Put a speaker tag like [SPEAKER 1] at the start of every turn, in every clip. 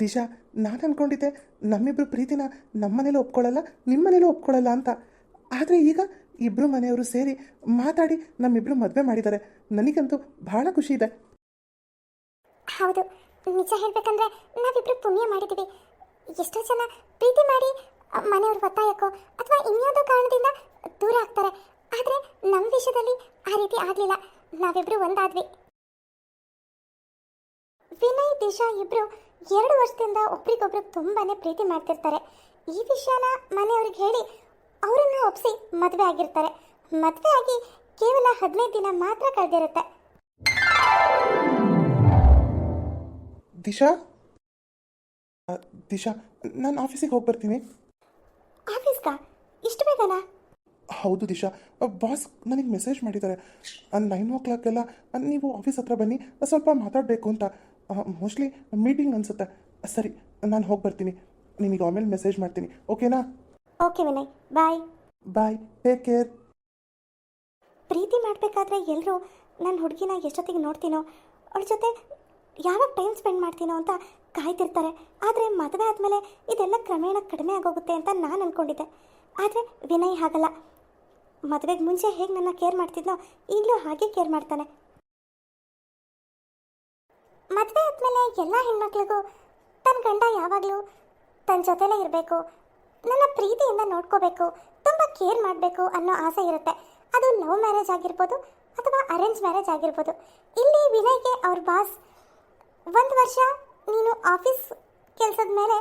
[SPEAKER 1] ದಿಶಾ, ನಾನು ಅಂದ್ಕೊಂಡಿದ್ದೆ ನಮ್ಮಿಬ್ಬರು ಪ್ರೀತಿನ ನಮ್ಮನೇಲೂ ಒಪ್ಕೊಳ್ಳಲ್ಲ ನಿಮ್ಮನೇಲೂ ಒಪ್ಕೊಳ್ಳಲ್ಲ ಅಂತ. ಆದರೆ ಈಗ ಇಬ್ಬರು ಮನೆಯವರು ಸೇರಿ ಮಾತಾಡಿ ನಮ್ಮಿಬ್ರು ಮದುವೆ ಮಾಡಿದ್ದಾರೆ. ನನಗಂತೂ ಬಹಳ ಖುಷಿ ಇದೆ.
[SPEAKER 2] ಹೌದು. ನಿಜ ಹೇಳ್ಬೇಕಂದ್ರೆ ನಾವಿಬ್ರು ಪುಣ್ಯ ಮಾಡಿದ್ದೀವಿ ಎಷ್ಟೋ ಜನ ಪ್ರೀತಿ ಮಾಡಿ ಮನೆಯವರು ಮನೆಯವ್ರ ಒತ್ತಾಯಕ್ಕೋ ಅಥವಾ ಇನ್ಯಾವುದೋ ಕಾರಣದಿಂದ ದೂರ ಆಗ್ತಾರೆ. ಆದರೆ ನಮ್ಮ ವಿಷಯದಲ್ಲಿ ಆ ರೀತಿ ಆಗಲಿಲ್ಲ. ನಾವಿಬ್ರು ಒಂದಾದ್ವಿ. ವಿನಯ್ ದಿಶಾ ಇಬ್ರು ಎರಡು ವರ್ಷದಿಂದ ಒಬ್ರಿಗೊಬ್ರು ತುಂಬಾನೇ ಪ್ರೀತಿ ಮಾಡ್ತಿರ್ತಾರೆ. ಈ ವಿಷಯನ ಮನೆಯವ್ರಿಗೆ ಹೇಳಿ ಅವರನ್ನು ಒಪ್ಸಿ ಮದುವೆ ಆಗಿರ್ತಾರೆ. ಮದುವೆ ಆಗಿ ಕೇವಲ ಹದಿನೈದು ದಿನ ಮಾತ್ರ ಕಳೆದಿರುತ್ತೆ.
[SPEAKER 1] ದಿಶಾ? ದಿಶಾ ನಾನು ಆಫೀಸಿಗೆ ಹೋಗಿ ಬರ್ತೀನಿ.
[SPEAKER 2] ಆಫೀಸ್ಗಾ? ಇಷ್ಟು ಬೇಗನಾ?
[SPEAKER 1] ಹೌದು ದಿಶಾ ಬಾಸ್ ನನಗೆ ಮೆಸೇಜ್ ಮಾಡಿದ್ದಾರೆ. ನೈನ್ ಓ ಕ್ಲಾಕೆಲ್ಲ ನೀವು ಆಫೀಸ್ ಹತ್ರ ಬನ್ನಿ ಸ್ವಲ್ಪ ಮಾತಾಡಬೇಕು ಅಂತ. ಮೋಸ್ಟ್ಲಿ ಮೀಟಿಂಗ್ ಅನ್ಸುತ್ತೆ. ಸರಿ ನಾನು ಹೋಗಿ ಬರ್ತೀನಿ. ನಿಮಗೆ ಆಮೇಲೆ ಮೆಸೇಜ್ ಮಾಡ್ತೀನಿ. ಓಕೆನಾ
[SPEAKER 2] okay Vinay bye
[SPEAKER 1] bye take care
[SPEAKER 2] ಪ್ರೀತಿ ಮಾಡಬೇಕಾದ್ರೆ ಎಲ್ಲರೂ ನನ್ನ ಹುಡುಗಿನ ಎಷ್ಟೊತ್ತಿಗೆ ನೋಡ್ತೀನೋ ಅವ್ಳ ಜೊತೆ ಯಾವಾಗ ಟೈಮ್ ಸ್ಪೆಂಡ್ ಮಾಡ್ತೀನೋ ಅಂತ ಕಾಯ್ತಿರ್ತಾರೆ. ಆದರೆ ಮದುವೆ ಆದಮೇಲೆ ಇದೆಲ್ಲ ಕ್ರಮೇಣ ಕಡಿಮೆ ಆಗೋಗುತ್ತೆ ಅಂತ ನಾನು ಅಂದ್ಕೊಂಡಿದ್ದೆ ಆದರೆ ವಿನಯ್ ಹಾಗಲ್ಲ. ಮದುವೆಗೆ ಮುಂಚೆ ಹೇಗೆ ನನ್ನ ಕೇರ್ ಮಾಡ್ತಿದ್ನೋ ಈಗಲೂ ಹಾಗೆ ಕೇರ್ ಮಾಡ್ತಾನೆ. ಮದುವೆ ಆದಮೇಲೆ ಎಲ್ಲ ಹೆಣ್ಮಕ್ಳಿಗೂ ತನ್ನ ಗಂಡ ಯಾವಾಗಲೂ ತನ್ನ ಜೊತೆಲೇ ಇರಬೇಕು. ನನ್ನ ಪ್ರೀತಿಯಿಂದ ನೋಡ್ಕೋಬೇಕು. ತುಂಬ ಕೇರ್ ಮಾಡಬೇಕು ಅನ್ನೋ ಆಸೆ ಇರುತ್ತೆ. ಅದು ಲವ್ ಮ್ಯಾರೇಜ್ ಆಗಿರ್ಬೋದು ಅಥವಾ ಅರೇಂಜ್ ಮ್ಯಾರೇಜ್ ಆಗಿರ್ಬೋದು. ಇಲ್ಲಿ ವಿನಯ್ಗೆ ಅವ್ರ ಬಾಸ್ ಒಂದು ವರ್ಷ ನೀನು ಆಫೀಸ್ ಕೆಲಸದ ಮೇಲೆ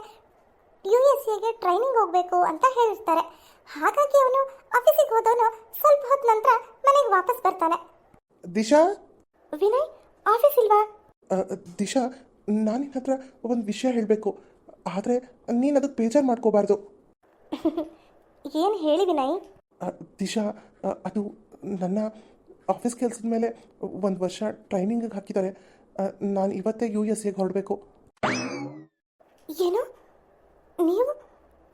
[SPEAKER 2] ಯು ಎಸ್ ಎಗೆ ಟ್ರೈನಿಂಗ್ ಹೋಗಬೇಕು ಅಂತ ಹೇಳಿರ್ತಾರೆ. ಹಾಗಾಗಿ ಅವನು ಆಫೀಸಿಗೆ ಹೋದವನು ಸ್ವಲ್ಪ ಹೊತ್ತು ನಂತರ ಮನೆಗೆ ವಾಪಸ್ ಬರ್ತಾನೆ.
[SPEAKER 1] ದಿಶಾ?
[SPEAKER 2] ವಿನಯ್ ಆಫೀಸ್ ಇಲ್ವಾ?
[SPEAKER 1] ದಿಶಾ ನಾನು ನಿನ್ನ ಹತ್ರ ಒಂದು ವಿಷಯ ಹೇಳಬೇಕು. ಆದರೆ ನೀನು ಅದಕ್ಕೆ ಬೇಜಾರು ಮಾಡ್ಕೋಬಾರ್ದು.
[SPEAKER 2] ಏನು ಹೇಳಿ ವಿನಯ್?
[SPEAKER 1] ದಿಶಾ ಅದು ನನ್ನ ಆಫೀಸ್ ಕೆಲಸದ ಮೇಲೆ ಒಂದು ವರ್ಷ ಟ್ರೈನಿಂಗಿಗೆ ಹಾಕಿದ್ದಾರೆ. ನಾನು ಇವತ್ತೇ ಯು ಎಸ್ ಎಗೆ ಹೊರಡಬೇಕು.
[SPEAKER 2] ಏನು? ನೀವು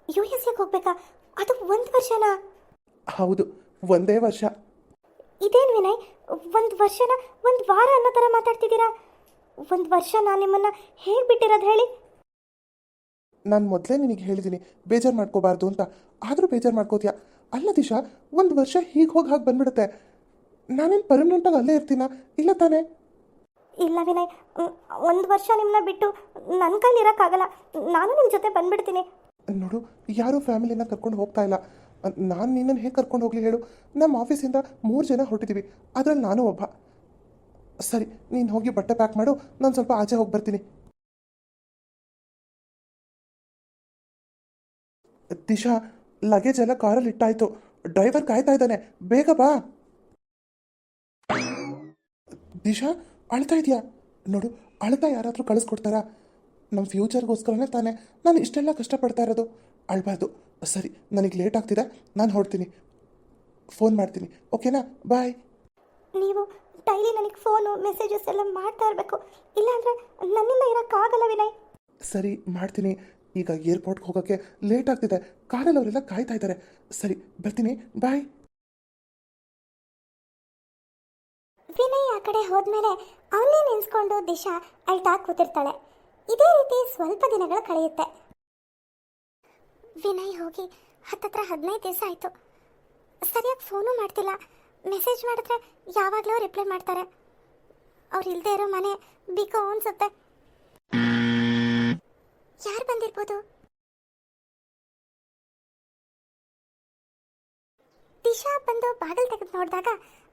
[SPEAKER 2] ಯು ಎಸ್ ಎಗೆ ಹೋಗ್ಬೇಕಾ? ಅದು ಒಂದು ವರ್ಷನಾ?
[SPEAKER 1] ಹೌದು ಒಂದೇ ವರ್ಷ.
[SPEAKER 2] ಇದೇನು ವಿನಯ್? ಒಂದು ವರ್ಷನ ಒಂದು ವಾರ ಅನ್ನೋ ಥರ ಮಾತಾಡ್ತಿದ್ದೀರಾ? ಒಂದು ವರ್ಷ ನಾನು ನಿಮ್ಮನ್ನು ಹೇಗೆ ಬಿಟ್ಟಿರೋದು ಹೇಳಿ?
[SPEAKER 1] ನಾನು ಮೊದಲೇ ನಿನಗೆ ಹೇಳಿದ್ದೀನಿ ಬೇಜಾರು ಮಾಡ್ಕೋಬಾರ್ದು ಅಂತ. ಆದರೂ ಬೇಜಾರು ಮಾಡ್ಕೋತೀಯ? ಅಲ್ಲ ದಿಶಾ ಒಂದು ವರ್ಷ ಹೀಗೆ ಹೋಗಿ ಹಾಗೆ ಬಂದ್ಬಿಡುತ್ತೆ. ನಾನೇನು ಪರ್ಮನೆಂಟಾಗಿ ಅಲ್ಲೇ ಇರ್ತೀನ? ಇಲ್ಲ ತಾನೇ?
[SPEAKER 2] ಇಲ್ಲ ವಿನಯ್ ಒಂದು ವರ್ಷ ನಿಮ್ಮನ್ನ ಬಿಟ್ಟು ನನ್ನ ಕೈಲಿ ಇರೋಕ್ಕಾಗಲ್ಲ. ನಾನು ನಿಮ್ಮ ಜೊತೆ ಬಂದ್ಬಿಡ್ತೀನಿ.
[SPEAKER 1] ನೋಡು ಯಾರೂ ಫ್ಯಾಮಿಲಿನ ಕರ್ಕೊಂಡು ಹೋಗ್ತಾ ಇಲ್ಲ. ನಾನು ನಿನ್ನನ್ನು ಹೇಗೆ ಕರ್ಕೊಂಡು ಹೋಗಲಿ ಹೇಳು. ನಮ್ಮ ಆಫೀಸಿಂದ ಮೂರು ಜನ ಹೊರಟಿದ್ದೀವಿ ಅದರಲ್ಲಿ ನಾನು ಒಬ್ಬ. ಸರಿ, ನೀನು ಹೋಗಿ ಬಟ್ಟೆ ಪ್ಯಾಕ್ ಮಾಡು, ನಾನು ಸ್ವಲ್ಪ ಆಚೆ ಹೋಗಿ ಬರ್ತೀನಿ. ದಿಶಾ ಲಗೇಜ್ ಎಲ್ಲ ಕಾರಲ್ಲಿ ಇಟ್ಟಾಯ್ತು. ಡ್ರೈವರ್ ಕಾಯ್ತಾ ಇದ್ದಾನೆ. ಬೇಗ ಬಾ. ದಿಶಾ, ಅಳ್ತಾ ಇದೆಯಾ? ನೋಡು, ಅಳ್ತಾ ಯಾರಾದರೂ ಕಳಿಸ್ಕೊಡ್ತಾರಾ? ನಮ್ಮ ಫ್ಯೂಚರ್ಗೋಸ್ಕರನೇ ತಾನೆ ನಾನು ಇಷ್ಟೆಲ್ಲ ಕಷ್ಟಪಡ್ತಾ ಇರೋದು. ಅಳ್ಬಾರ್ದು. ಸರಿ, ನನಗೆ ಲೇಟ್ ಆಗ್ತಿದೆ, ನಾನು ಹೊರಡ್ತೀನಿ. ಫೋನ್ ಮಾಡ್ತೀನಿ ಓಕೆನಾ ಬಾಯ್
[SPEAKER 2] ನೀವು ಡೈಲಿ ನನಗೆ ಫೋನು ಮೆಸೇಜಸ್ ಎಲ್ಲ ಮಾಡ್ತಾ ಇರಬೇಕು. ಇಲ್ಲಾಂದರೆ ನನ್ನಿಂದ ಇರೋಕ್ಕಾಗಲ್ಲ ವಿನಯ್.
[SPEAKER 1] ಸರಿ ಮಾಡ್ತೀನಿ. ಈಗ ಏರ್ಪೋರ್ಟ್ಗೆ ಹೋಗೋಕ್ಕೆ ಲೇಟ್ ಆಗ್ತಿದೆ. ಕಾರಲ್ಲಿ ಅವರೆಲ್ಲ ಕಾಯ್ತಾ ಇದ್ದಾರೆ. ಸರಿ ಬರ್ತೀನಿ. ಬಾಯ್
[SPEAKER 2] ವಿನಯ್ ಆ ಕಡೆ ಹೋದ್ಮೇಲೆ ಅವನ್ನೇ ನೆನ್ಸ್ಕೊಂಡು ದಿಶಾ ಅಳ್ತಾ ಕೂತಿರ್ತಾಳೆ. ಇದೇ ರೀತಿ ಸ್ವಲ್ಪ ದಿನಗಳು ಕಳೆಯುತ್ತೆ. ವಿನಯ್ ಹೋಗಿ ಹತ್ತತ್ರ ಹದಿನೈದು ದಿವಸ ಆಯಿತು. ಸರಿಯಾಗಿ ಫೋನು ಮಾಡ್ತಿಲ್ಲ. ಮೆಸೇಜ್ ಮಾಡಿದ್ರೆ ಯಾವಾಗಲೂ ರಿಪ್ಲೈ ಮಾಡ್ತಾರೆ. ಅವ್ರು ಇಲ್ಲದೆ ಇರೋ ಮನೆ ಬಿಕೋ ಅನ್ಸುತ್ತೆ. ಯಾರು ಬಂದಿರ್ಬೋದು? ದಿಶಾ ಬಂದು ಬಾಗಿಲು ತೆಗೆದು ನೋಡಿದಾಗ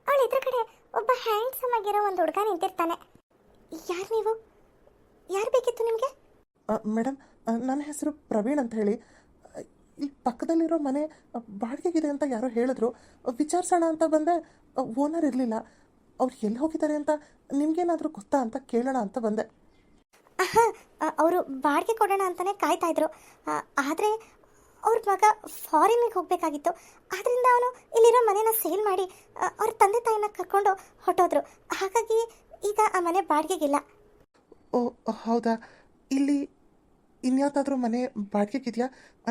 [SPEAKER 2] ಅವಳ ಎದುರುಗಡೆ ಒಬ್ಬ ಹ್ಯಾಂಡ್ಸಮ್ ಆಗಿರೋ ಒಂದು ಹುಡುಗ ನಿಂತಿರ್ತಾನೆ. ಯಾರು ನೀವು? ಯಾರು ಬೇಕಿತ್ತು ನಿಮಗೆ?
[SPEAKER 1] ಮೇಡಮ್ ನನ್ನ ಹೆಸರು ಪ್ರವೀಣ್ ಅಂತ ಹೇಳಿ. ಇಲ್ಲಿ ಪಕ್ಕದಲ್ಲಿರೋ ಮನೆ ಬಾಡಿಗೆಗಿದೆ ಅಂತ ಯಾರೋ ಹೇಳಿದ್ರು. ವಿಚಾರಿಸೋಣ ಅಂತ ಬಂದೆ. ಓನರ್ ಇರಲಿಲ್ಲ. ಅವ್ರು ಎಲ್ಲಿ ಹೋಗಿದ್ದಾರೆ ಅಂತ ನಿಮ್ಗೇನಾದರೂ ಗೊತ್ತಾ ಅಂತ ಕೇಳೋಣ ಅಂತ ಬಂದೆ.
[SPEAKER 2] ಅವರು ಬಾಡಿಗೆ ಕೊಡೋಣ ಅಂತಾನೆ ಕಾಯ್ತಾ ಇದ್ರು. ಆದರೆ ಅವ್ರ ಮಗ ಫಾರಿನಿಗೆ ಹೋಗಬೇಕಾಗಿತ್ತು. ಆದ್ರಿಂದ ಅವನು ಇಲ್ಲಿರೋ ಮನೇನ ಸೇಲ್ ಮಾಡಿ ಅವ್ರ ತಂದೆ ತಾಯಿನ ಕರ್ಕೊಂಡು ಹೊಟ್ಟೋದ್ರು ಹಾಗಾಗಿ ಈಗ ಆ ಮನೆ ಬಾಡಿಗೆಗಿಲ್ಲ.
[SPEAKER 1] ಓ ಹೌದಾ? ಇಲ್ಲಿ ಇನ್ಯಾವುದಾದ್ರೂ ಮನೆ ಬಾಡಿಗೆಗಿದೆಯಾ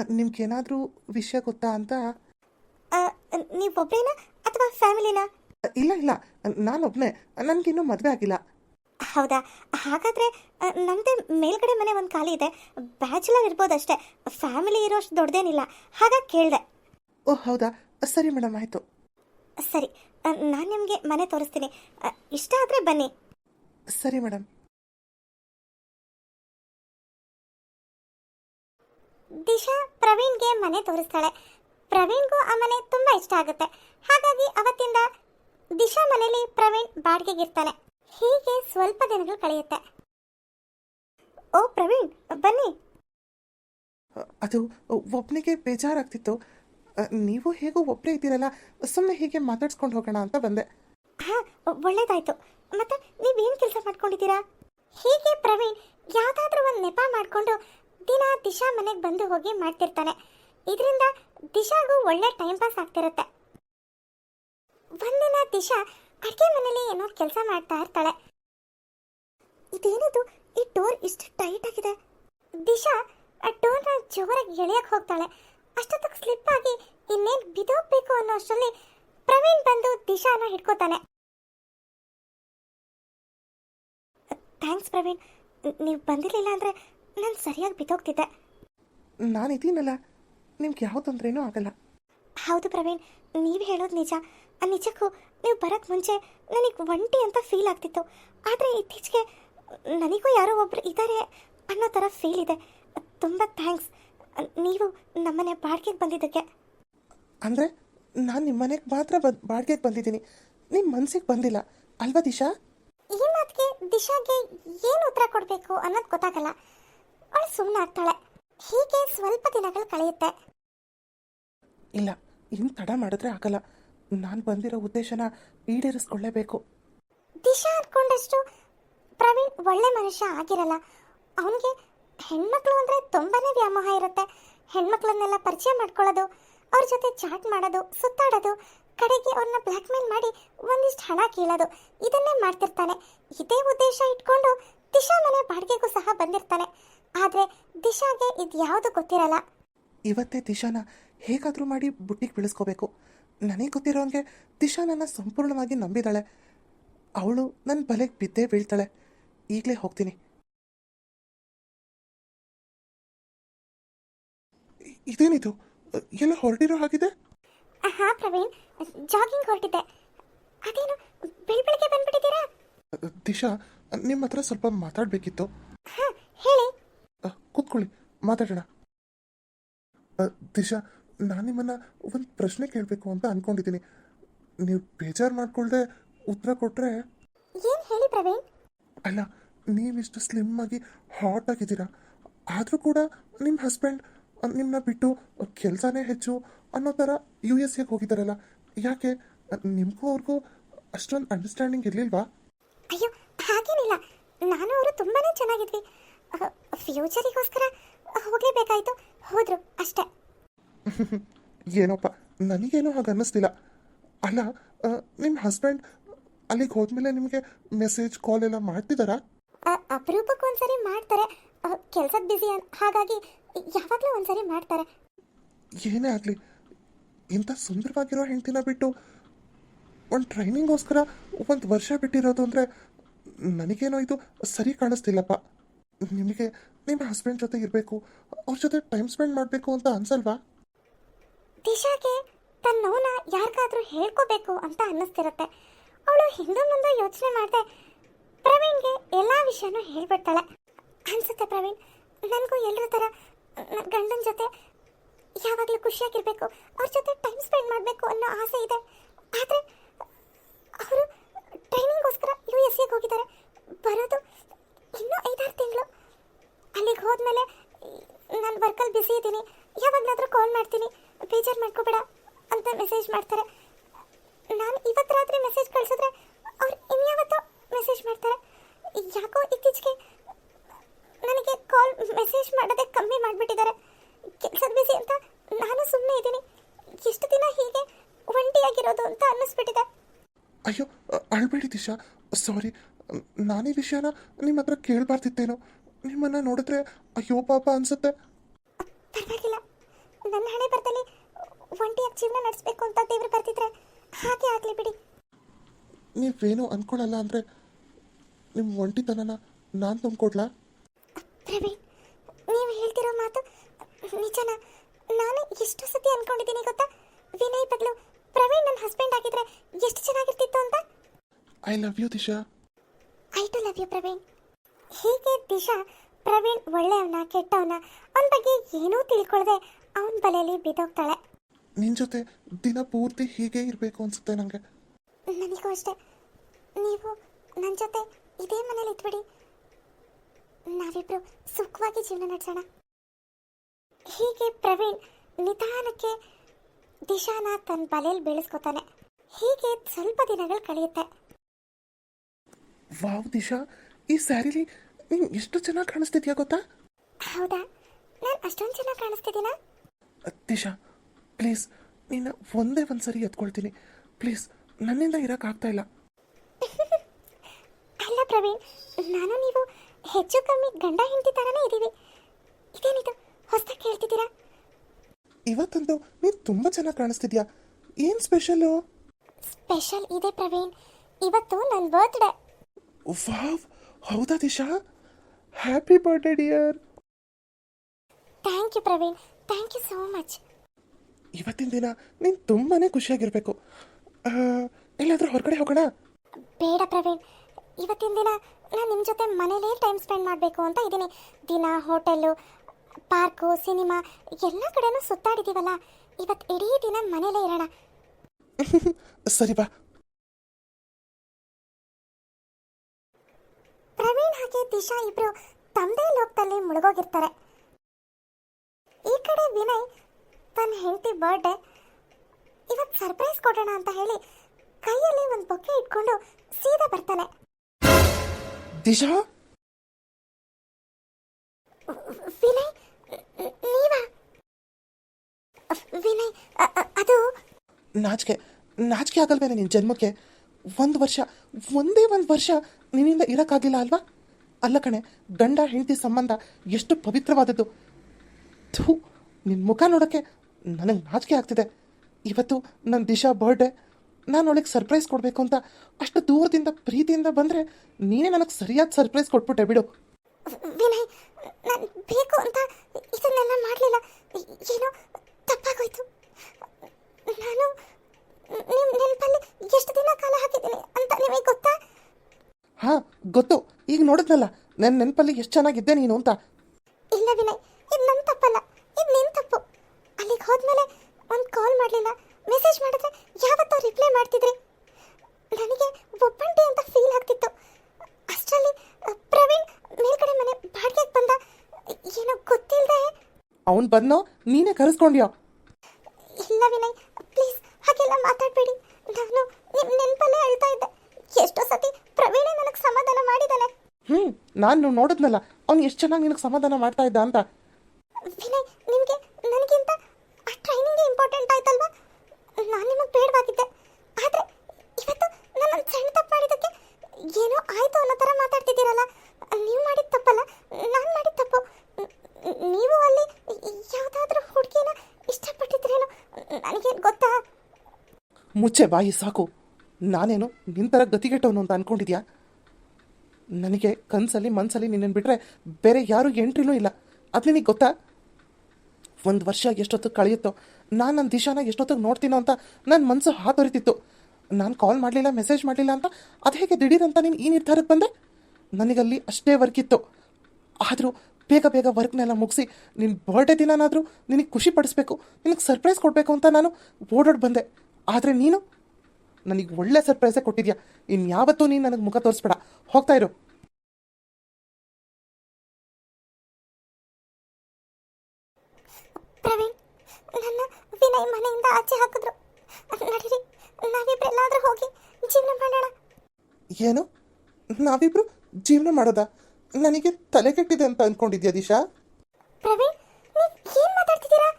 [SPEAKER 1] ನಿಮ್ಗೇನಾದರೂ ವಿಷಯ ಗೊತ್ತಾ ಅಂತ?
[SPEAKER 2] ನೀವೊಬ್ಬರೇನಾ ಅಥವಾ ಫ್ಯಾಮಿಲಿನಾ?
[SPEAKER 1] ಇಲ್ಲ ಇಲ್ಲ. ನಾನೊಬ್ಬನೇ ನನಗಿನ್ನೂ ಮದುವೆ ಆಗಿಲ್ಲ.
[SPEAKER 2] ಹೌದಾ? ಹಾಗಾದರೆ ನಮ್ಮದೇ ಮೇಲ್ಗಡೆ ಮನೆ ಒಂದು ಖಾಲಿ ಇದೆ. ಬ್ಯಾಚುಲರ್ ಇರ್ಬೋದಷ್ಟೇ. ಫ್ಯಾಮಿಲಿ ಇರೋಷ್ಟು ದೊಡ್ಡದೇನಿಲ್ಲ ಹಾಗಾಗಿ ಕೇಳಿದೆ.
[SPEAKER 1] ಓ ಹೌದಾ? ಸರಿ ಮೇಡಮ್ ಆಯಿತು.
[SPEAKER 2] ಸರಿ. ನಾನು ನಿಮಗೆ ಮನೆ ತೋರಿಸ್ತೀನಿ. ಇಷ್ಟ ಆದರೆ ಬನ್ನಿ.
[SPEAKER 1] ಸರಿ ಮೇಡಮ್.
[SPEAKER 2] ದಿಶಾ ಪ್ರವೀಣ್ಗೆ ಮನೆ ತೋರಿಸ್ತಾಳೆ. ಪ್ರವೀಣ್ಗೂ ಆ ಮನೆ ತುಂಬ ಇಷ್ಟ ಆಗುತ್ತೆ. ಹಾಗಾಗಿ ಅವತ್ತಿಂದ ದಿಶಾ ಮನೆಯಲ್ಲಿ ಪ್ರವೀಣ್ ಬಾಡಿಗೆಗಿರ್ತಾನೆ. ಹೀಗೆ ಸ್ವಲ್ಪ ದಿನಗಳು ಕಳೆಯುತ್ತೆ. ಓ ಪ್ರವೀಣ್ ಬನ್ನಿ.
[SPEAKER 1] ಅದು ಒಬ್ಬನಿಗೆ ಬೇಜಾರಾಗ್ತಿತ್ತು. ನೀವು ಹೇಗೂ ಒಬ್ಬರೇ ಇದ್ದೀರಲ್ಲ ಸುಮ್ಮನೆ ಹೀಗೆ ಮಾತಾಡ್ಸ್ಕೊಂಡು ಹೋಗೋಣ ಅಂತ ಬಂದೆ.
[SPEAKER 2] ಹಾ ಒಳ್ಳೇದಾಯ್ತು. ಮತ್ತೆ ನೀವೇನು ಕೆಲಸ ಮಾಡ್ಕೊಂಡಿದ್ದೀರಾ? ಹೀಗೆ ಪ್ರವೀಣ್ ಯಾವುದಾದ್ರೂ ಒಂದು ನೆಪ ಮಾಡಿಕೊಂಡು ದಿನ ದಿಶಾ ಮನೆಗೆ ಬಂದು ಹೋಗಿ ಮಾಡ್ತಿರ್ತಾನೆ. ಇದರಿಂದ ದಿಶಾಗೂ ಒಳ್ಳೆ ಟೈಮ್ ಪಾಸ್ ಆಗ್ತಿರುತ್ತೆ. ಒಂದಿನ ದಿಶಾ ಅಡುಗೆ ಮನೇಲಿ ಏನೋ ಕೆಲಸ ಮಾಡ್ತಾ ಇರ್ತಾಳೆ. ಇದೇನಿದು? ಈ ಡೋರ್ ಇಷ್ಟು ಟೈಟ್ ಆಗಿದೆ. ದಿಶಾ ಆ ಡೋರ್ನ ಜೋರಾಗಿ ಎಳೆಯಕ್ಕೆ ಹೋಗ್ತಾಳೆ. ಅಷ್ಟೊತ್ತಿಗೆ ಸ್ಲಿಪ್ ಆಗಿ ಇನ್ನೇನ್ ಬಿದೋಗ್ಬೇಕು ಅನ್ನೋ ಅಷ್ಟರಲ್ಲಿ ಪ್ರವೀಣ್ ಬಂದು ದಿಶಾನ ಹಿಡ್ಕೋತಾನೆ. ಥ್ಯಾಂಕ್ಸ್ ಪ್ರವೀಣ್. ನೀವು ಬಂದಿರಲಿಲ್ಲ ಅಂದರೆ ನಾನು ಸರಿಯಾಗಿ ಬಿದ್ದೋಗ್ತಿದ್ದೆ.
[SPEAKER 1] ನಾನಿದ್ದೀನಲ್ಲ ನಿಮ್ಗೆ ಯಾವ ತೊಂದರೆನೂ ಆಗಲ್ಲ.
[SPEAKER 2] ಹೌದು ಪ್ರವೀಣ್ ನೀವು ಹೇಳೋದು ನಿಜ. ನಿಜಕ್ಕೂ ನೀವು ಬರೋಕ್ಕೆ ಮುಂಚೆ ನನಗೆ ಒಂಟಿ ಅಂತ ಫೀಲ್ ಆಗ್ತಿತ್ತು. ಆದರೆ ಇತ್ತೀಚೆಗೆ ನನಗೂ ಯಾರೋ ಒಬ್ರು ಇದ್ದಾರೆ ಅನ್ನೋ ಥರ ಫೀಲ್ ಇದೆ. ತುಂಬ ಥ್ಯಾಂಕ್ಸ್. ನೀವು ನಮ್ಮನೆ ಬಾಡಿಗೆಗೆ ಬಂದಿದ್ದಕ್ಕೆ.
[SPEAKER 1] ಅಂದ್ರೆ ನಾನು ನಿಮ್ಮ ಮನೆಗೆ ಮಾತ್ರ ಬಾಡ್ಗೆಗ್ ಬಾಡಿಗೆಗೆ ಬಂದಿದ್ದೀನಿ. ನಿಮ್ಮ ಮನ್ಸಿಗೆ ಬಂದಿಲ್ಲ ಅಲ್ವಾ ದಿಶಾ?
[SPEAKER 2] ಈ ಮಾತಿಗೆ ದಿಶಾಗೆ ಏನು ಉತ್ತರ ಕೊಡಬೇಕು ಅನ್ನೋದು ಗೊತ್ತಾಗಲ್ಲ. ಅವಳು ಸುಮ್ಮನಾಗ್ತಾಳೆ ಹೀಗೆ ಸ್ವಲ್ಪ ದಿನಗಳು ಕಳೆಯುತ್ತೆ.
[SPEAKER 1] ಇಲ್ಲ ಇನ್ನು ತಡ ಮಾಡಿದ್ರೆ ಆಗಲ್ಲ. ನಾನು ಬಂದಿರೋ ಉದ್ದೇಶನ ಈಡೇರಿಸ್ಕೊಳ್ಳೇಬೇಕು.
[SPEAKER 2] ದಿಶಾ ಅಂದ್ಕೊಂಡಷ್ಟು ಪ್ರವೀಣ್ ಒಳ್ಳೆ ಮನುಷ್ಯ ಆಗಿರಲ್ಲ. ಅವನಿಗೆ ಹೆಣ್ಮಕ್ಳು ಅಂದರೆ ತುಂಬಾನೇ ವ್ಯಾಮೋಹ ಇರುತ್ತೆ. ಹೆಣ್ಮಕ್ಳನ್ನೆಲ್ಲ ಪರಿಚಯ ಮಾಡ್ಕೊಳ್ಳೋದು ಅವ್ರ ಜೊತೆ ಚಾಟ್ ಮಾಡೋದು ಸುತ್ತಾಡೋದು ಕಡೆಗೆ ಅವ್ರನ್ನ ಬ್ಲ್ಯಾಕ್ ಮೇಲ್ ಮಾಡಿ ಒಂದಿಷ್ಟು ಹಣ ಕೀಳೋದು ಇದನ್ನೇ ಮಾಡ್ತಿರ್ತಾನೆ. ಇದೇ ಉದ್ದೇಶ ಇಟ್ಕೊಂಡು ದಿಶಾ ಮನೆ ಬಾಡಿಗೆಗೂ ಸಹ ಬಂದಿರ್ತಾನೆ. ಆದರೆ ದಿಶಾಗೆ ಇದು ಯಾವುದು ಗೊತ್ತಿರಲ್ಲ.
[SPEAKER 1] ಇವತ್ತೇ ದಿಶಾನ ಹೇಗಾದರೂ ಮಾಡಿ ಬುಟ್ಟಿಗೆ ಬೀಳಿಸ್ಕೋಬೇಕು. ನನಗೆ ಗೊತ್ತಿರೋಂಗೆ ದಿಶಾ ನನ್ನ ಸಂಪೂರ್ಣವಾಗಿ ನಂಬಿದಾಳೆ. ಅವಳು ನನ್ನ ಬಲೆಗೆ ಬಿದ್ದೇ ಬೀಳ್ತಾಳೆ. ಈಗಲೇ ಹೋಗ್ತೀನಿ. ಇದೇನಿದು? ಎಲ್ಲ ಹೊರಟಿರೋ ಹಾಗಿದೆ?
[SPEAKER 2] ಹಾ ಪ್ರವೀಣ್. ಜಾಗಿಂಗ್ ಹೊರಟಿದ್ದೆ. ಅದೇನು ಬೆಳ್ ಬೆಳಿಗ್ಗೆ ಬಂದ್ಬಿಟ್ಟಿದ್ದೀರಾ?
[SPEAKER 1] ದಿಶಾ ನಿಮ್ಮ ಹತ್ರ ಸ್ವಲ್ಪ ಮಾತಾಡಬೇಕಿತ್ತು. ಕೂತ್ಕೊಳ್ಳಿ ಮಾತಾಡೋಣ. ದಿಶಾ ನಾನು ನಿಮ್ಮನ್ನ ಒಂದು ಪ್ರಶ್ನೆ ಕೇಳಬೇಕು ಅಂತ ಅನ್ಕೊಂಡಿದ್ದೀನಿ. ನೀವು ಬೇಜಾರು ಮಾಡ್ಕೊಳ್ದೆ ಉತ್ತರ ಕೊಟ್ಟರೆ
[SPEAKER 2] ಏನು ಹೇಳಿ ಪ್ರವೀಣ್?
[SPEAKER 1] ಅಲ್ಲ ನೀವಿಷ್ಟು ಸ್ಲಿಮ್ ಆಗಿ ಹಾಟ್ ಆಗಿದ್ದೀರಾ? ಆದರೂ ಕೂಡ ನಿಮ್ಮ ಹಸ್ಬೆಂಡ್ ನಿಮ್ಮನ್ನ ಬಿಟ್ಟು ಕೆಲಸನೇ ಹೆಚ್ಚು ಅನ್ನೋ ಥರ ಯು ಎಸ್ ಎಗೆ ಹೋಗಿದ್ದಾರಲ್ಲ. ಯಾಕೆ? ನಿಮಗೂ ಅವ್ರಿಗೂ ಅಷ್ಟೊಂದು ಅಂಡರ್ಸ್ಟ್ಯಾಂಡಿಂಗ್ ಇರಲಿಲ್ವಾ?
[SPEAKER 2] ಅಯ್ಯೋ ಹಾಗೇನಿಲ್ಲ. ನಾನು ಅವರು ತುಂಬಾನೇ ಚೆನ್ನಾಗಿದ್ವಿ. ಫ್ಯೂಚರಿಗೋಸ್ಕರ ಹೋಗಲೇಬೇಕಾಯ್ತು. ಹೋದ್ರು ಅಷ್ಟೇ.
[SPEAKER 1] ಏನೋಪ್ಪ ನನಗೇನೋ ಹಾಗೆ ಅನ್ನಿಸ್ತಿಲ್ಲ. ಅಲ್ಲ ನಿಮ್ಮ ಹಸ್ಬೆಂಡ್ ಅಲ್ಲಿಗೆ ಹೋದ್ಮೇಲೆ ನಿಮಗೆ ಮೆಸೇಜ್ ಕಾಲ್ ಎಲ್ಲ ಮಾಡ್ತಿದ್ದಾರಾ
[SPEAKER 2] ಅಪರೂಪಕ್ಕೆ ಒಂದ್ಸರಿ ಮಾಡ್ತಾರೆ. ಕೆಲಸದ ಬ್ಯುಸಿ ಹಾಗಾಗಿ ಯಾವಾಗಲೂ ಒಂದ್ಸರಿ ಮಾಡ್ತಾರೆ.
[SPEAKER 1] ಏನೇ ಆಗಲಿ ಇಂಥ ಸುಂದರವಾಗಿರೋ ಹೆಂಡತಿನ ಬಿಟ್ಟು ಒಂದು ಟ್ರೈನಿಂಗೋಸ್ಕರ ಒಂದು ವರ್ಷ ಬಿಟ್ಟಿರೋದು ಅಂದರೆ ನನಗೇನೋ ಇದು ಸರಿ ಕಾಣಿಸ್ತಿಲ್ಲಪ್ಪ. ನಿಮಗೆ ನಿಮ್ಮ ಹಸ್ಬೆಂಡ್ ಜೊತೆ ಇರಬೇಕು, ಅವ್ರ ಜೊತೆ ಟೈಮ್ ಸ್ಪೆಂಡ್ ಮಾಡಬೇಕು ಅಂತ ಅನ್ಸಲ್ವಾ?
[SPEAKER 2] ದಿಶಾಗೆ ತನ್ನ ನೋವನ್ನ ಯಾರಿಗಾದ್ರೂ ಹೇಳ್ಕೋಬೇಕು ಅಂತ ಅನ್ನಿಸ್ತಿರುತ್ತೆ. ಅವಳು ಹಿಂದೆ ಮುಂದೆ ಯೋಚನೆ ಮಾಡದೆ, ಪ್ರವೀಣ್ಗೆ ಎಲ್ಲ ವಿಷಯನೂ ಹೇಳ್ಬಿಡ್ತಾಳೆ. ಅನ್ಸುತ್ತೆ ಪ್ರವೀಣ್, ನನಗೂ ಎಲ್ಲರ ಥರ ನನ್ನ ಗಂಡನ ಜೊತೆ ಯಾವಾಗಲೂ ಖುಷಿಯಾಗಿರಬೇಕು, ಅವ್ರ ಜೊತೆ ಟೈಮ್ ಸ್ಪೆಂಡ್ ಮಾಡಬೇಕು ಅನ್ನೋ ಆಸೆ ಇದೆ. ಆದರೆ, ಅವರು ಟ್ರೈನಿಂಗ್ಗೋಸ್ಕರ ಯು ಎಸ್ ಎಗೆ ಹೋಗಿದ್ದಾರೆ. ಬರೋದು ಇನ್ನೂ ಐದಾರು ತಿಂಗಳು. ಅಲ್ಲಿಗೆ ಹೋದ್ಮೇಲೆ ನಾನು ವರ್ಕಲ್ಲಿ ಬಿಸಿ ಇದ್ದೀನಿ. ಯಾವಾಗಲಾದರೂ ಕಾಲ್ ಮಾಡ್ತೀನಿ. ಬೇಜಾರು ಮಾಡ್ಕೋಬೇಡ ಅಂತ ಮೆಸೇಜ್ ಮಾಡ್ತಾರೆ. ನಾನು ಇವತ್ತು ರಾತ್ರಿ ಮೆಸೇಜ್ ಕಳಿಸಿದ್ರೆ ಅವ್ರು ಇನ್ಯಾವತ್ತೋ ಮೆಸೇಜ್ ಮಾಡ್ತಾರೆ. ಯಾಕೋ ಇತ್ತೀಚೆಗೆ ನನಗೆ ಕಾಲ್ ಮೆಸೇಜ್ ಮಾಡೋದೇ ಕಮ್ಮಿ ಮಾಡಿಬಿಟ್ಟಿದ್ದಾರೆ. ಕೆಲಸದ ಬಿಸಿ ಅಂತ ನಾನು ಸುಮ್ಮನೆ ಇದ್ದೀನಿ. ಎಷ್ಟು ದಿನ ಹೀಗೆ ಒಂಟಿಯಾಗಿರೋದು ಅಂತ ಅನ್ನಿಸ್ಬಿಟ್ಟಿದೆ.
[SPEAKER 1] ಅಯ್ಯೋ ಅಳ್ಬೇಡಿ ದಿಶಾ. ಸಾರಿ ನಾನೀ ವಿಷಯನ ನಿಮ್ಮ ಹತ್ರ ಕೇಳಬಾರ್ದಿತ್ತೇನೋ? ನಿಮ್ಮನ್ನು ನೋಡಿದ್ರೆ ಅಯ್ಯೋ ಪಾಪ ಅನ್ಸುತ್ತೆ.
[SPEAKER 2] ಪರವಾಗಿಲ್ಲ. ನನ್ನ ಹಣೆ ಬರದಲ್ಲಿ ಒಂಟಿಯಾಗಿ ಜೀವನ ನಡೆಸಬೇಕು ಅಂತ ದೇವ್ರು ಬರ್ತಿದ್ರೆ ಹಾಗೆ ಆಗಲಿ ಬಿಡಿ.
[SPEAKER 1] ನೀವೇನು ಅನ್ಕೊಳ್ಳಲ್ಲ ಅಂದ್ರೆ ನಿಮ್ಮ ಒಂಟಿತನನ ನಾನು ತುಂಬಿಕೊಡ್ಲಾ?
[SPEAKER 2] ಪ್ರವೀಣ್ ನೀವು ಹೇಳ್ತಿರೋ ಮಾತು ನಿಜನ? ನಾನು ಎಷ್ಟು ಸತಿ ಅನ್ಕೊಂಡಿದ್ದೀನಿ ಗೊತ್ತಾ? ವಿನಯ್ ಬದಲು ಪ್ರವೀಣ್ ನನ್ನ ಹಸ್ಬೆಂಡ್ ಆಗಿದ್ರೆ ಎಷ್ಟು ಚೆನ್ನಾಗಿರ್ತಿತ್ತು ಅಂತ?
[SPEAKER 1] I love you Disha.
[SPEAKER 2] I too love you Praveen. ಹೀಗೆ ದಿಶಾ ಪ್ರವೀಣ್ ಒಳ್ಳೆಯವನ ಕೆಟ್ಟವನ ಅವನ ಬಗ್ಗೆ ಏನೂ ತಿಳ್ಕೊಳ್ಳದೆ ಅವನ ಬಲೆಯಲ್ಲಿ ಬಿದ್ದೋಗ್ತಾಳೆ.
[SPEAKER 1] ನಿನ್ ಜೊತೆ ದಿನ ಪೂರ್ತಿ ಹೀಗೆ ಇರಬೇಕು ಅನ್ಸುತ್ತೆ ನನಗೆ
[SPEAKER 2] ನನಗೂ ಅಷ್ಟೇ. ನೀವು ನನ್ನ ಜೊತೆ ಇದೇ ಮನೇಲಿ ಇದ್ಬಿಡಿ. ನಾವಿಬ್ರು ಸುಖವಾಗಿ ಜೀವನ ನಡೆಸೋಣ. ಹೀಗೆ ಪ್ರವೀಣ್ ನಿಧಾನಕ್ಕೆ ದಿಶಾನ ತನ್ನ ಬಲೆಯಲ್ಲಿ ಬೆಳೆಸ್ಕೋತಾನೆ. ಹೀಗೆ ಸ್ವಲ್ಪ ದಿನಗಳು ಕಳೆಯುತ್ತೆ.
[SPEAKER 1] ವಾವ್ ದಿಶಾ ಈ ಸ್ಯಾರಿಲಿ ನೀನು ಎಷ್ಟು ಚೆನ್ನಾಗಿ ಕಾಣಿಸ್ತಿದ್ಯಾ ಗೊತ್ತಾ?
[SPEAKER 2] ಹೌದಾ? ನಾನು ಅಷ್ಟೊಂದು ಚೆನ್ನಾಗಿ ಕಾಣಿಸ್ತಿದ್ದೀನ?
[SPEAKER 1] ದಿಶಾ ಪ್ಲೀಸ್ ನೀನು ಒಂದೇ ಒಂದು ಸರಿ ಎತ್ಕೊಳ್ತೀನಿ. ಪ್ಲೀಸ್ ನನ್ನಿಂದ ಇರೋಕ್ಕಾಗ್ತಾ ಇಲ್ಲ.
[SPEAKER 2] ಅಲ್ಲ ಪ್ರವೀಣ್ ನಾನು ನೀವು ಹೆಚ್ಚು ಕಮ್ಮಿ ಗಂಡ ಹೆಂಡತಿ ತರನೇ ಇದ್ದೀವಿ. ಇದೇನಿದು? ಹೊಸ್ದಾಗಿ ಕೇಳ್ತಿದ್ದೀರಾ?
[SPEAKER 1] ಇವತ್ತಂತೂ ನೀನು ತುಂಬ ಚೆನ್ನಾಗಿ ಕಾಣಿಸ್ತಿದ್ಯಾ? ಏನು ಸ್ಪೆಷಲು?
[SPEAKER 2] ಸ್ಪೆಷಲ್ ಇದೆ ಪ್ರವೀಣ್. ಇವತ್ತು ನನ್ನ ಬರ್ತ್ಡೇ
[SPEAKER 1] ವಾವ್ ಹೌದಾ Disha? Happy birthday dear
[SPEAKER 2] thank you Praveen. Thank you so much
[SPEAKER 1] ಇವತ್ತಿನ ದಿನ ನೀನು ತುಂಬಾ ಖುಷಿಯಾಗಿರಬೇಕು. ಎಲ್ಲಾದರೂ ಹೊರಗಡೆ ಹೋಗೋಣ?
[SPEAKER 2] ಬೇಡ ಪ್ರವೀಣ್. ಇವತ್ತಿನ ದಿನ ನಾನು ನಿಮ್ಮ ಜೊತೆ ಮನೇಲೇ ಟೈಮ್ ಸ್ಪೆಂಡ್ ಮಾಡಬೇಕು ಅಂತ ಇದ್ದೀನಿ. ದಿನ ಹೋಟೆಲ್ಲು ಪಾರ್ಕು ಸಿನಿಮಾ ಎಲ್ಲ ಕಡೆನೂ ಸುತ್ತಾಡಿದ್ದೀವಲ್ಲ ಇವತ್ತು ಇಡೀ ದಿನ ಮನೇಲೇ ಇರೋಣ.
[SPEAKER 1] ಸರಿ ಬಾ.
[SPEAKER 2] ಪ್ರವೀಣ್ ಹಾಗೆ ದಿಶಾ ಇಬ್ರು ತಮ್ಮದೇ ಲೋಕದಲ್ಲಿ ಮುಳುಗೋಗಿರ್ತಾರೆ. ಈ ಕಡೆ ವಿನಯ್ ತನ್ನ ಹೆಂಡತಿ ಬರ್ಡೇ ಇವತ್ತು ಸರ್ಪ್ರೈಸ್ ಕೊಡೋಣ ಅಂತ ಹೇಳಿ ಕೈಯಲ್ಲಿ ಒಂದು ಬೊಕ್ಕೆ ಇಟ್ಕೊಂಡು ಸೀದಾ ಬರ್ತಾನೆ.
[SPEAKER 1] ದಿಶಾ?
[SPEAKER 2] ವಿನಯ್ ನೀವಾ? ವಿನಯ್ ಅ- ಅ- ಅದು?
[SPEAKER 1] ನಾಚಿಕೆ ನಾಚಿಕೆ ಆಗಲ್ವೇನೆ ನಿನ್ನ ಜನ್ಮಕ್ಕೆ? ಒಂದು ವರ್ಷ ಒಂದೇ ಒಂದು ವರ್ಷ ನಿನ್ನಿಂದ ಇರಕ್ಕಾಗಿಲ್ಲ ಅಲ್ವಾ? ಅಲ್ಲ ಕಣೆ, ಗಂಡ ಹೆಂಡತಿ ಸಂಬಂಧ ಎಷ್ಟು ಪವಿತ್ರವಾದದ್ದು. ಥೂ ನಿನ್ನ ಮುಖ ನೋಡೋಕ್ಕೆ ನನಗೆ ನಾಚಿಕೆ ಆಗ್ತಿದೆ. ಇವತ್ತು ನನ್ನ ದಿಶಾ ಬರ್ಡೇ ನಾನು ಅವಳಿಗೆ ಸರ್ಪ್ರೈಸ್ ಕೊಡಬೇಕು ಅಂತ ಅಷ್ಟು ದೂರದಿಂದ ಪ್ರೀತಿಯಿಂದ ಬಂದರೆ ನೀನೇ ನನಗೆ ಸರಿಯಾದ ಸರ್ಪ್ರೈಸ್ ಕೊಟ್ಬಿಟ್ಟೆ ಬಿಡು.
[SPEAKER 2] ವಿನಯ್, ನಾನು ಬೇಕು ಅಂತ ಇದನ್ನೆಲ್ಲ ಮಾಡಲಿಲ್ಲ. ಏನೋ ತಪ್ಪಾಗೋಯ್ತು. ನಾನು ನಿಮ್ಮ ನೆನಪಲ್ಲಿ ಎಷ್ಟು ದಿನ ಕಾಲ ಹಾಕಿದ್ದೀನಿ ಅಂತ ನಿಮಗೆ ಗೊತ್ತಾ?
[SPEAKER 1] ಹಾಂ ಗೊತ್ತು. ಈಗ ನೋಡಿದ್ನಲ್ಲ ನನ್ನ ನೆನಪಲ್ಲಿ ಎಷ್ಟು ಚೆನ್ನಾಗಿದ್ದೆ ನೀನು ಅಂತ.
[SPEAKER 2] ಇಲ್ಲ ವಿನಯ್ ಇದು ನನ್ನ ತಪ್ಪಲ್ಲ. ಇದು ನಿನ್ನ ತಪ್ಪು. ಅಲ್ಲಿಗೆ ಹೋದ್ಮೇಲೆ ಒಂದು ಕಾಲ್ ಮಾಡಲಿಲ್ಲ. ಮೆಸೇಜ್ ಮಾಡಿದ್ರೆ ಯಾವತ್ತೋ ರಿಪ್ಲೈ ಮಾಡ್ತಿದ್ರಿ. ನನಗೆ ಒಬ್ಬಂಟಿ ಅಂತ ಫೀಲ್ ಆಗ್ತಿತ್ತು. ಅಷ್ಟರಲ್ಲಿ ಪ್ರವೀಣ್ ಮೇಲ್ಗಡೆ ಮನೆ ಬಾಡಿಗೆಗೆ ಬಂದ. ಏನೋ ಗೊತ್ತಿಲ್ಲದೆ
[SPEAKER 1] ಅವನು ಬಂದೋ ನೀನೇ ಕರೆಸ್ಕೊಂಡ್ಯೋ
[SPEAKER 2] ಇಲ್ಲ ವಿನಯ್ ಪ್ಲೀಸ್ ಹಾಗೆಲ್ಲ ಮಾತಾಡಬೇಡಿ ನಾನು ನಿಮ್ಮ ನೆನಪಲ್ಲೇ ಅಳ್ತಾ ಇದ್ದೆ ಎಷ್ಟೋ ಸತಿ ಪ್ರವೀಣೇ ನನಗೆ ಸಮಾಧಾನ ಮಾಡಿದ್ದಾನೆ
[SPEAKER 1] ಹ್ಞೂ ನಾನು ನೋಡಿದ್ನಲ್ಲ ಅವ್ನು ಎಷ್ಟು ಚೆನ್ನಾಗಿ ನಿನಗೆ ಸಮಾಧಾನ ಮಾಡ್ತಾ ಇದ್ದ ಅಂತ.
[SPEAKER 2] ವಿನಯ್ ನಿಮಗೆ ನನಗಿಂತ ಆ ಟ್ರೈನಿಂಗ್ ಇಂಪಾರ್ಟೆಂಟ್ ಆಯ್ತಲ್ವಾ? ನಾನು ನಿಮಗೆ ಬೇಡವಾಗಿದ್ದೆ. ಆದರೆ ಇವತ್ತು ನನ್ನ ಸಣ್ಣ ತಪ್ಪು ಮಾಡಿದ್ದಕ್ಕೆ ಏನೋ ಆಯಿತು ಅನ್ನೋ ಥರ ಮಾತಾಡ್ತಿದ್ದೀರಲ್ಲ. ನೀವು ಮಾಡಿದ ತಪ್ಪಲ್ಲ ನಾನು ಮಾಡಿದ ತಪ್ಪು. ನ್- ನೀವು ಅಲ್ಲಿ ಯಾವುದಾದ್ರೂ ಹುಡುಗಿನ ಇಷ್ಟಪಟ್ಟಿದ್ರೇನೋ ನನಗೇನು ಗೊತ್ತಾ?
[SPEAKER 1] ಮುಚ್ಚೆ ಬಾಯಿ ಸಾಕು. ನಾನೇನು ನಿನ್ನ ಥರ ಗತಿಗೆಟ್ಟವನು ಅಂತ ಅನ್ಕೊಂಡಿದ್ಯಾ? ನನಗೆ ಕನಸಲ್ಲಿ ಮನಸ್ಸಲ್ಲಿ ನಿನ್ನನ್ನು ಬಿಟ್ಟರೆ ಬೇರೆ ಯಾರು ಎಂಟ್ರಿನೂ ಇಲ್ಲ. ಅದು ನಿನಗೆ ಗೊತ್ತಾ? ಒಂದು ವರ್ಷ ಎಷ್ಟೊತ್ತು ಕಳೆಯುತ್ತೋ, ನಾನು ನನ್ನ ದಿಶಾನ ಎಷ್ಟೊತ್ತಿಗೆ ನೋಡ್ತೀನೋ ಅಂತ ನನ್ನ ಮನಸ್ಸು ಹಾತೊರಿತಿತ್ತು ನಾನು ಕಾಲ್ ಮಾಡಲಿಲ್ಲ ಮೆಸೇಜ್ ಮಾಡಲಿಲ್ಲ ಅಂತ ಅದು ಹೇಗೆ ದಿಢೀರಂತ ನೀನು ಈ ನಿರ್ಧಾರಕ್ಕೆ ಬಂದೆ? ನನಗಲ್ಲಿ ಅಷ್ಟೇ ವರ್ಕ್ ಇತ್ತು. ಆದರೂ ಬೇಗ ಬೇಗ ವರ್ಕ್ನೆಲ್ಲ ಮುಗಿಸಿ ನಿನ್ನ ಬರ್ಡೇ ದಿನನಾದರೂ ನಿನಗೆ ಖುಷಿ ಪಡಿಸ್ಬೇಕು, ನಿನಗೆ ಸರ್ಪ್ರೈಸ್ ಕೊಡಬೇಕು ಅಂತ ನಾನು ಓಡೋಡ್ ಬಂದೆ. ಆದರೆ ನೀನು? ನನಗೆ ಒಳ್ಳೆ ಸರ್ಪ್ರೈಸೇ ಕೊಟ್ಟಿದ್ಯಾ? ಇನ್ಯಾವತ್ತೂ ನೀನು ನನಗೆ ಮುಖ ತೋರಿಸ್ಬೇಡ. ಹೋಗ್ತಾ ಇರು.
[SPEAKER 2] ಪ್ರವೀಣ್ ನನ್ನ ವಿನಯ್ ಮನೆಯಿಂದ ಆಚೆ ಹಾಕಿದ್ರು. ನಡೀರಿ ಹೋಗಿ ಜೀವನ ಮಾಡೋಣ.
[SPEAKER 1] ಏನು? ನಾವಿಬ್ರು ಜೀವನ ಮಾಡೋದಾ? ನನಗೆ ತಲೆ ಕೆಟ್ಟಿದೆ ಅಂತ ಅನ್ಕೊಂಡಿದ್ಯಾ ದಿಶಾ?
[SPEAKER 2] ಪ್ರವೀಣ್ ನೀವು ಏನು ಮಾತಾಡ್ತಿದ್ದೀರಾ?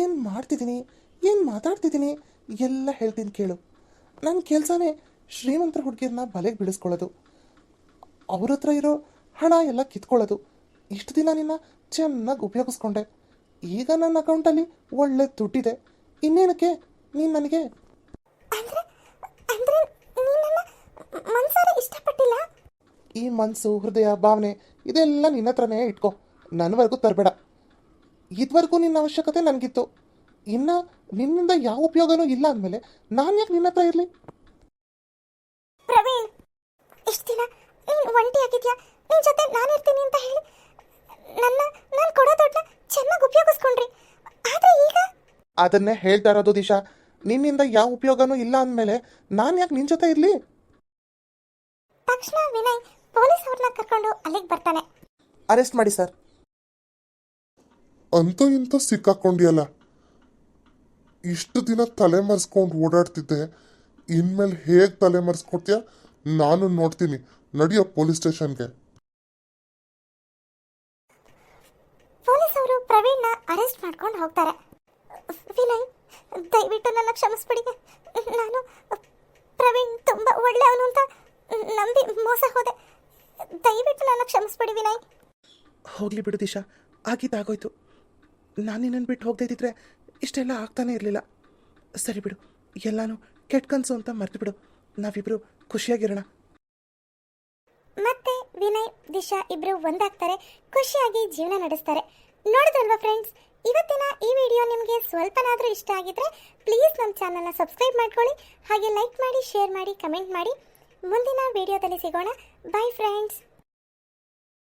[SPEAKER 1] ಏನು ಮಾಡ್ತಿದ್ದೀನಿ? ಏನು ಮಾತಾಡ್ತಿದ್ದೀನಿ? ಎಲ್ಲ ಹೇಳ್ತೀನಿ ಕೇಳು. ನನ್ನ ಕೆಲಸನೇ ಶ್ರೀಮಂತರ ಹುಡುಗಿಯನ್ನ ಬಲೆಗೆ ಬಿಡಿಸ್ಕೊಳ್ಳೋದು. ಅವ್ರ ಹತ್ರ ಇರೋ ಹಣ ಎಲ್ಲ ಕಿತ್ಕೊಳ್ಳೋದು. ಇಷ್ಟು ದಿನ ನಿನ್ನ ಚೆನ್ನಾಗಿ ಉಪಯೋಗಿಸ್ಕೊಂಡೆ. ಈಗ ನನ್ನ ಅಕೌಂಟಲ್ಲಿ ಒಳ್ಳೆ ದುಡ್ಡಿದೆ. ಇನ್ನೇನಕ್ಕೆ ನೀನು ನನಗೆ ಈ ಮನಸ್ಸು ಹೃದಯ ಭಾವನೆ ಇದೆಲ್ಲ ನಿನ್ನ ಹತ್ರನೇ ಇಟ್ಕೋ. ನನ್ನವರೆಗೂ ತರಬೇಡ. ಇದುವರೆಗೂ ನಿನ್ನ ಅವಶ್ಯಕತೆ ನನಗಿತ್ತು. ಇನ್ನು ನಿನ್ನಿಂದ ಯಾವ ಉಪಯೋಗನೂ ಇಲ್ಲ ಅಂದಮೇಲೆ ನಾನು ಯಾಕೆ ನಿನ್ನ ಹತ್ರ ಇರಲಿ?
[SPEAKER 2] ಪ್ರವೀಣ್ ಇಷ್ಟು ದಿನ ನೀನು ಒಂಟಿ ಆಗಿದ್ಯಾ? ನಿನ್ನ ಜೊತೆ ನಾನು ಇರ್ತೀನಿ ಅಂತ ಹೇಳಿ. ನನ್ನ ನಾನು ಕೊಡೋ ದುಡ್ಡನ್ನ ಚೆನ್ನಾಗಿ ಉಪಯೋಗಿಸ್ಕೊಂಡ್ರಿ. ಆದರೆ ಈಗ?
[SPEAKER 1] ಅದನ್ನೇ ಹೇಳ್ತಾ ಇರೋದು ದಿಶಾ. ನಿನ್ನಿಂದ ಯಾವ ಉಪಯೋಗನೂ ಇಲ್ಲ ಅಂದಮೇಲೆ ನಾನು ಯಾಕೆ ನಿನ್ನ ಜೊತೆ ಇರಲಿ?
[SPEAKER 2] ತಕ್ಷಣ ವಿನಯ್ ಪೊಲೀಸ್ ಅವ್ರನ್ನ ಕರ್ಕೊಂಡು ಅಲ್ಲಿಗೆ ಬರ್ತಾನೆ.
[SPEAKER 1] ಅರೆಸ್ಟ್ ಮಾಡಿ ಸರ್.
[SPEAKER 3] ಅಂತೂ ಇಂತ ಸಿಕ್ಕಾಕೊಂಡಿಯಲ್ಲ? ಇಷ್ಟು ದಿನ ತಲೆ ಮರೆಸ್ಕೊಂಡು ಓಡಾಡ್ತಿದ್ದೆ. ಇನ್ಮೇಲೆ ಹೇಗೆ ತಲೆ ಮರೆಸ್ಕೊಡ್ತೀಯ? ನಾನು ನೋಡ್ತೀನಿ. ನಡಿಯೋ ಪೊಲೀಸ್ ಸ್ಟೇಷನ್ಗೆ.
[SPEAKER 2] ಪೊಲೀಸ್ ಅವರು ಪ್ರವೀಣ್ನ ಅರೆಸ್ಟ್ ಮಾಡ್ಕೊಂಡು ಹೋಗ್ತಾರೆ. ವಿನಯ್ ದಯವಿಟ್ಟು ನನ್ನ ಕ್ಷಮಿಸ್ಬಿಡಿ. ನಾನು ಪ್ರವೀಣ್ ತುಂಬ ಒಳ್ಳೆಯವನು ಅಂತ ನಂಬಿ ಮೋಸ ಹೋದೆ. ದಯವಿಟ್ಟು ನನ್ನ ಕ್ಷಮಿಸ್ಬಿಡಿ ವಿನಯ್.
[SPEAKER 1] ಹೋಗ್ಲಿ ಬಿಡು ದಿಶಾ. ಆಗಿದ್ದಾಗೋಯ್ತು. ನಾನು ನಿನ್ನನ್ನು ಬಿಟ್ಟು ಹೋಗದೇ ಇದ್ದಿದ್ರೆ ಇಷ್ಟೆಲ್ಲ ಆಗ್ತಾನೇ ಇರಲಿಲ್ಲ. ಸರಿ ಬಿಡು, ಎಲ್ಲಾನು ಕೆಟ್ಟ ಕನಸು ಅಂತ ಮರ್ತು ಬಿಡು ನಾವಿಬ್ರು ಖುಷಿಯಾಗಿರೋಣ.
[SPEAKER 2] ಮತ್ತೆ ವಿನಯ್, ದಿಶಾ ಇಬ್ರು ಒಂದಾಗ್ತಾರೆ, ಖುಷಿಯಾಗಿ ಜೀವನ ನಡೆಸ್ತಾರೆ. ನೋಡಿದಲ್ವಾ ಫ್ರೆಂಡ್ಸ್ ಇವತ್ತಿನ ಈ ವಿಡಿಯೋ ನಿಮಗೆ ಸ್ವಲ್ಪನಾದರೂ ಇಷ್ಟ ಆಗಿದ್ರೆ ಪ್ಲೀಸ್ ನಮ್ಮ ಚಾನಲ್ನ ಸಬ್ಸ್ಕ್ರೈಬ್ ಮಾಡ್ಕೊಳ್ಳಿ, ಹಾಗೆ ಲೈಕ್ ಮಾಡಿ ಶೇರ್ ಮಾಡಿ ಕಮೆಂಟ್ ಮಾಡಿ. ಮುಂದಿನ ವಿಡಿಯೋದಲ್ಲಿ ಸಿಗೋಣ. By friends